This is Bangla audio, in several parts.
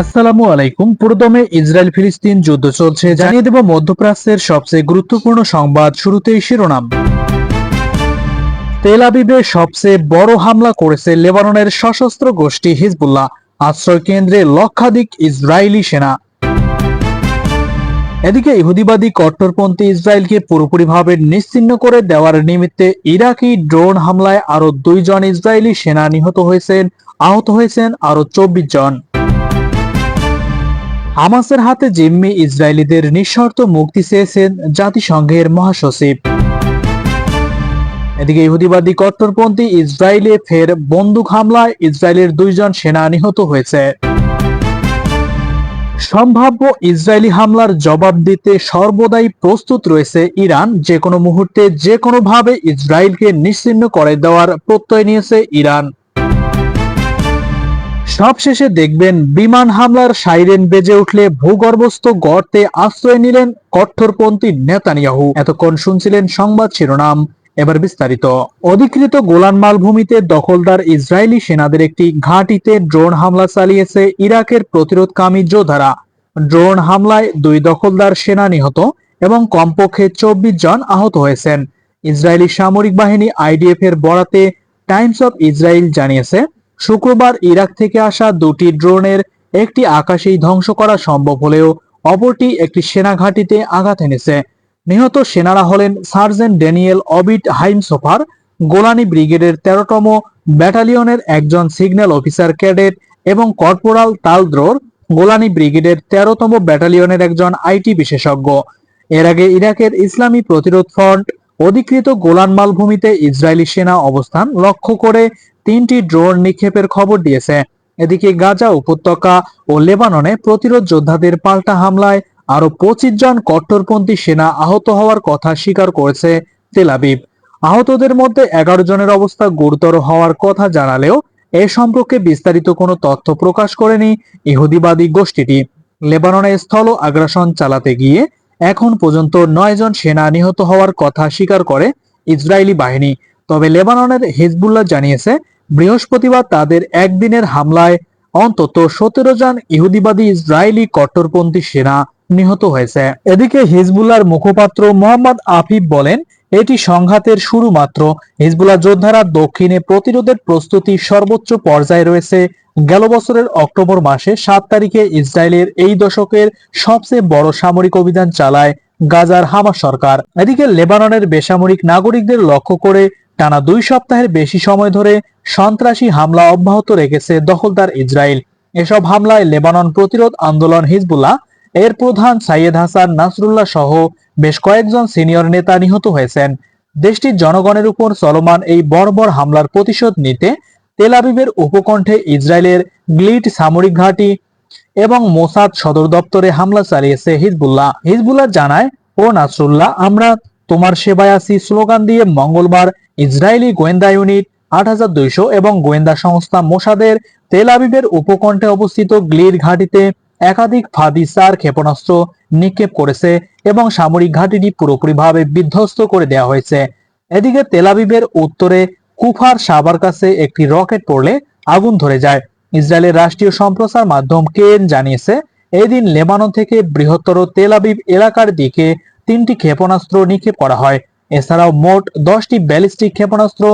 আসসালামু আলাইকুম। পুরোদমে ইসরায়েল ফিলিস্তিন যুদ্ধ চলছে। জানিয়ে দেব মধ্যপ্রাচ্যের সবচেয়ে গুরুত্বপূর্ণ সংবাদ শুরুতেই শিরোনাম। তেল আবিবে সবচেয়ে বড় হামলা করেছে লেবাননের সশস্ত্র গোষ্ঠী হিজবুল্লাহ, আশ্রয় কেন্দ্রে লক্ষাধিক ইসরায়েলি সেনা। এদিকে ইহুদিবাদী কট্টরপন্থী ইসরায়েলকে পুরোপুরিভাবে নিশ্চিন্ন করে দেওয়ার নিমিত্তে ইরাকি ড্রোন হামলায় আরও দুইজন ইসরায়েলি সেনা নিহত হয়েছেন, আহত হয়েছেন আরও চব্বিশ জন। হামাসের হাতে জিম্মি ইসরায়েলিদের নিঃশর্ত মুক্তি চেয়েছেন জাতিসংঘের মহাসচিব। এদিকে ইহুদিবাদী কট্টরপন্থী ইসরায়েলে ফের বন্দুক হামলায় ইসরায়েলের দুইজন সেনা নিহত হয়েছে। সম্ভাব্য ইসরায়েলি হামলার জবাব দিতে সর্বদাই প্রস্তুত রয়েছে ইরান। যে কোনো মুহূর্তে যে কোনোভাবে ইসরায়েলকে নিশ্চিন্ন করে দেওয়ার প্রত্যয় নিয়েছে ইরান। সবশেষে দেখবেন বিমান হামলার সাইরেন বেজে উঠলে ভূগর্ভস্থ গর্তে আশ্রয় নিলেন কঠোরপন্থী নেতানিয়াহু। এতক্ষণ শুনছিলেন সংবাদ শিরোনাম। এবার বিস্তারিত। অধিকৃত গোলান মালভূমিতে দখলদার ইসরায়েলি সেনাদের একটি ঘাঁটিতে ড্রোন হামলা চালিয়েছে ইরাকের প্রতিরোধকামী যোদ্ধারা। ড্রোন হামলায় দুই দখলদার সেনা নিহত এবং কমপক্ষে চব্বিশ জন আহত হয়েছেন। ইসরায়েলি সামরিক বাহিনী আইডিএফ এর বরাতে টাইমস অফ ইসরায়েল জানিয়েছে শুক্রবার ইরাক থেকে আসা দুটি ড্রোনের একটি আকাশেই ধ্বংস করা সম্ভব হলেও অপরটি একটি সেনা ঘাঁটিতে আঘাত এনেছে। নিহত সেনারা হলেন sergeant Daniel Avit Haimsofer Golani ব্রিগেডের তেরোতম ব্যাটালিয়নের একজন সিগন্যাল অফিসার ক্যাডেট এবং কর্পোরাল তালদ্রোর, গোলানি ব্রিগেডের তেরোতম ব্যাটালিয়নের একজন আইটি বিশেষজ্ঞ। এর আগে ইরাকের ইসলামী প্রতিরোধ ফ্রন্ট অধিকৃত গোলান মালভূমিতে ইসরায়েলি সেনা অবস্থান লক্ষ্য করে তিনটি ড্রোন নিক্ষেপের খবর দিয়েছে। এদিকে গাজা উপত্যকা ও লেবাননে প্রতিরোধ যোদ্ধাদের পাল্টা হামলায় আরও পঁচিশ জন কট্টরপন্থী সেনা আহত হওয়ার কথা স্বীকার করেছে তেলাবিব আহতদের মধ্যে এগারো জনের অবস্থা গুরুতর হওয়ার কথা জানালেও এ সম্পর্কে বিস্তারিত কোনো তথ্য প্রকাশ করেনি ইহুদিবাদী গোষ্ঠীটি। লেবাননে স্থল আগ্রাসন চালাতে গিয়ে এখন পর্যন্ত নয় জন সেনা নিহত হওয়ার কথা স্বীকার করে ইসরায়েলি বাহিনী। তবে লেবাননের হিজবুল্লাহ জানিয়েছে, বৃহস্পতিবার তাদের একদিনের হামলায় অন্তত সতেরো জন ইহুদিবাদী ইসরায়েলি কট্টরপন্থী সেনা নিহত হয়েছে। এদিকে হিজবুল্লার মুখপাত্র মোহাম্মদ আফিফ বলেন এটি সংঘাতের শুরু মাত্র। হিজবুল্লাহ যোদ্ধারা দক্ষিণে প্রতিরোধের প্রস্তুতি সর্বোচ্চ পর্যায়ে রয়েছে। গেল বছরের অক্টোবর মাসে সাত তারিখে ইসরায়েলের এই দশকের সবচেয়ে বড় সামরিক অভিযান চালায় গাজার হামাস সরকার। এদিকে লেবাননের বেসামরিক নাগরিকদের লক্ষ্য করে টানা দুই সপ্তাহের বেশি সময় ধরে সন্ত্রাসী হামলা অব্যাহত রেখেছে দখলদার ইসরায়েল। এসব হামলায় লেবানন প্রতিরোধ আন্দোলন হিজবুল্লাহ, এর প্রধান সাইয়েদ হাসান, নাসরুল্লাহ সহ বেশ কয়েকজন সিনিয়র নেতা নিহত হয়েছেন। দেশটির জনগণের উপর চলমান এই বর্বর হামলার প্রতিশোধ নিতে তেল আবিবের উপকণ্ঠে ইসরায়েলের গ্লিট সামরিক ঘাঁটি এবং মোসাদ সদর দপ্তরে হামলা চালিয়েছে হিজবুল্লাহ। হিজবুল্লাহ জানায়, ও নাসরুল্লাহ, আমরা তোমার সেবায় আছি। স্লোগান দিয়ে মঙ্গলবার ইসরায়েলি গোয়েন্দা ইউনিট, আট হাজার দুইশো এবং গোয়েন্দা সংস্থা মোসাদের তেল আবিবের উপকণ্ঠে অবস্থিত গ্লির ঘাঁটিতে একাধিক ফাদি চার ক্ষেপণাস্ত্র নিক্ষেপ করেছে এবং সামরিক ঘাঁটিটি পুরোপুরিভাবে বিধ্বস্ত করে দেওয়া হয়েছে। এদিকে তেলাবিবের উত্তরে কুফার সাবার কাছে একটি রকেট পড়লে আগুন ধরে যায়। ইসরায়েলের রাষ্ট্রীয় সম্প্রচার মাধ্যম কেএন জানিয়েছে, এদিন লেবানন থেকে বৃহত্তর তেলাবিব এলাকার দিকে তিনটি ক্ষেপণাস্ত্র নিক্ষেপ করা হয়। এছাড়াও মোট দশটি ব্যালিস্টিক ক্ষেপণাস্ত্র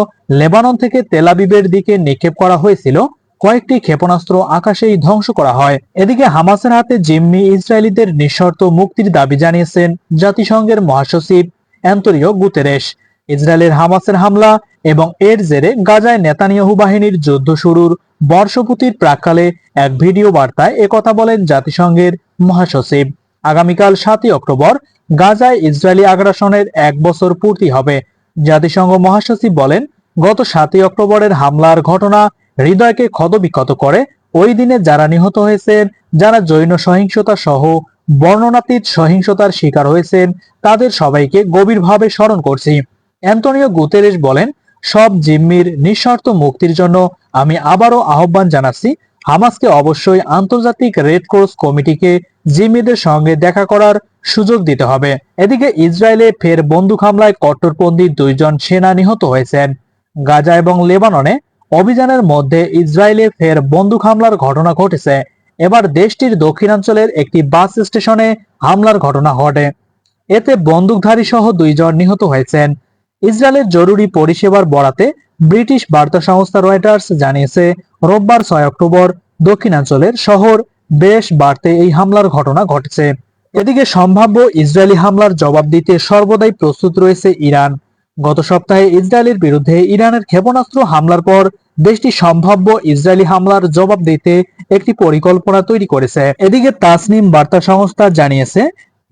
লেবানন থেকে তেলাবিবের দিকে নিক্ষেপ করা হয়েছিল। কয়েকটি ক্ষেপণাস্ত্র আকাশেই ধ্বংস করা হয়। এদিকে হামাসের হাতে জিম্মি ইসরায়েলিদের নিঃশর্ত মুক্তির দাবি জানিয়েছেন জাতিসংঘের মহাসচিব অ্যান্তনিও গুতেরেস ইসরায়েলের হামাসের হামলা এবং এর জেরে গাজায় নেতানিয়াহু বাহিনীর যুদ্ধ শুরুর বর্ষপূর্তির প্রাককালে এক ভিডিও বার্তায় একথা বলেন জাতিসংঘের মহাসচিব। আগামীকাল সাতই অক্টোবর গাজায় ইসরায়েলি আগ্রাসনের এক বছর পূর্তি হবে। জাতিসংঘ মহাসচিব বলেন, গত সাতই অক্টোবরের হামলার ঘটনা হৃদয়কে ক্ষতবিক্ষত করে, ওই দিনে যারা নিহত হয়েছেন, যারা জৈন সহিংসতা সহ বর্ণনাতীত সহিংসতার শিকার হয়েছেন, তাদের সবাইকে গভীরভাবে স্মরণ করছি। অ্যান্তনিও গুতেরেস বলেন, সব জিম্মির নিঃশর্ত মুক্তির জন্য আমি আবারও আহ্বান জানাচ্ছি, হামাসকে অবশ্যই আন্তর্জাতিক রেড ক্রস কমিটিকে জিম্মিদের সঙ্গে দেখা করার সুযোগ দিতে হবে। এদিকে ইসরায়েলে ফের বন্দুক হামলায় কট্টরপন্থী দুইজন সেনা নিহত হয়েছেন। গাজা এবং লেবাননে অভিযানের মধ্যে ইসরায়েলে ফের বন্দুক হামলার ঘটনা ঘটেছে। এবার দেশটির দক্ষিণাঞ্চলের একটি বাস স্টেশনে হামলার ঘটনা ঘটে। এতে বন্দুকধারী সহ দুইজন নিহত হয়েছেন। ইসরায়েলের জরুরি পরিষেবার বরাতে ব্রিটিশ বার্তা সংস্থা রয়টার্স জানিয়েছে, রোববার ছয় অক্টোবর দক্ষিণাঞ্চলের শহর বেশ বাড়তে এই হামলার ঘটনা ঘটেছে। এদিকে সম্ভাব্য ইসরায়েলি হামলার জবাব দিতে সর্বদাই প্রস্তুত রয়েছে ইরান। গত সপ্তাহে ইসরায়েলের বিরুদ্ধে ইরানের ক্ষেপণাস্ত্র হামলার পর দেশটি সম্ভাব্য ইসরায়েলি হামলার জবাব দিতে একটি পরিকল্পনা তৈরি করেছে। এদিকে তাসনিম বার্তা সংস্থা জানিয়েছে,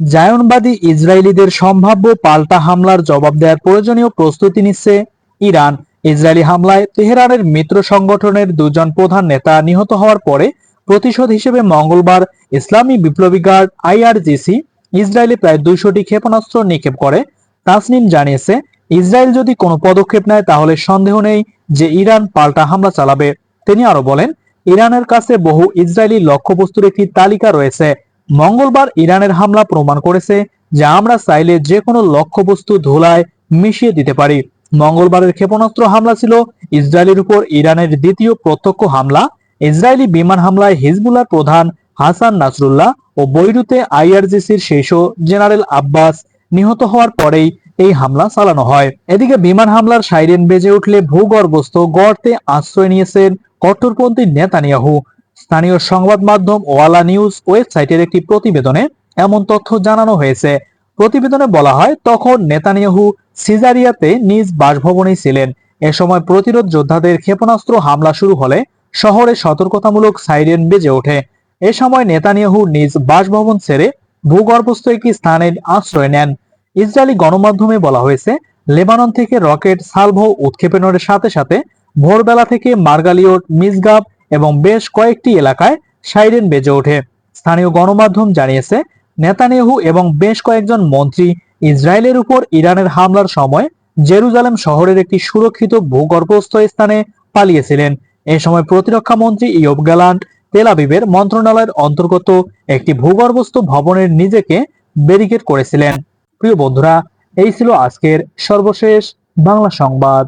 জায়নবাদী ইসরায়েলিদের সম্ভাব্য পাল্টা হামলার জবাব দেওয়ার প্রয়োজনীয় প্রস্তুতি নিচ্ছে ইরান। ইসরায়েলি হামলায় তেহরানের মিত্র সংগঠনের দুজন প্রধান নেতা নিহত হওয়ার পরে প্রতিশোধ হিসেবে মঙ্গলবার ইসলামী বিপ্লবী গার্ড আইআরজিসি ইসরায়েলে প্রায় দুইশোটি ক্ষেপণাস্ত্র নিক্ষেপ করে। তাসনিম জানিয়েছে ইসরায়েল যদি কোনো পদক্ষেপ নেয়, তাহলে সন্দেহ নেই যে ইরান পাল্টা হামলা চালাবে। তিনি আরও বলেন, ইরানের কাছে বহু ইসরায়েলি লক্ষ্যবস্তুর একটি তালিকা রয়েছে। মঙ্গলবার ইরানের হামলা প্রমাণ করেছে যে আমরা চাইলে যে কোনো লক্ষ্যবস্তু ধুলায় মিশিয়ে দিতে পারি। মঙ্গলবারের ক্ষেপণাস্ত্র হামলা ছিল ইসরায়েলের উপর ইরানের দ্বিতীয় প্রত্যক্ষ হামলা। ইসরায়েলি বিমান হামলায় হিজবুল্লাহ প্রধান হাসান নাসরুল্লাহ ও বৈরুতে আইআরজিসির শীর্ষ জেনারেল আব্বাস নিহত হওয়ার পরেই এই হামলা চালানো হয়। এদিকে বিমান হামলার সাইরেন বেজে উঠলে ভূগর্ভস্থ গর্তে আশ্রয় নিয়েছেন কট্টরপন্থী নেতানিয়াহু। স্থানীয় সংবাদ মাধ্যম ওয়ালা নিউজ ওয়েবসাইটের একটি প্রতিবেদনে এমন তথ্য জানানো হয়েছে। প্রতিবেদনে বলা হয়, তখন নেতানিয়াহু সিজারিয়াতে নিজ বাসভবনেই ছিলেন। এ সময় প্রতিরোধ যোদ্ধাদের ক্ষেপণাস্ত্র হামলা শুরু হলে শহরে সতর্কতামূলক সাইরেন বেজে ওঠে। এ সময় নেতানিয়াহু নিজ বাসভবন ছেড়ে ভূগর্ভস্থ একটি স্থানে আশ্রয় নেন। ইসরায়েলি গণমাধ্যমে বলা হয়েছে, লেবানন থেকে রকেট সালভো উৎক্ষেপণের সাথে সাথে ভোরবেলা থেকে মার্গালিওট মিসগাব এবং বেশ কয়েকটি এলাকায় সাইরেন বেজে ওঠে। স্থানীয় গণমাধ্যম জানিয়েছে, নেতানিয়াহু এবং বেশ কয়েকজন মন্ত্রী ইসরায়েলের উপর ইরানের হামলার সময় জেরুজালেম শহরের একটি সুরক্ষিত ভূগর্ভস্থ স্থানে পালিয়েছিলেন। এ সময় প্রতিরক্ষা মন্ত্রী ইয়ব গ্যালান্ট তেল আবিবের মন্ত্রণালয়ের অন্তর্গত একটি ভূগর্ভস্থ ভবনের নিজেকে ব্যারিকেড করেছিলেন। প্রিয় বন্ধুরা এই ছিল আজকের সর্বশেষ বাংলা সংবাদ।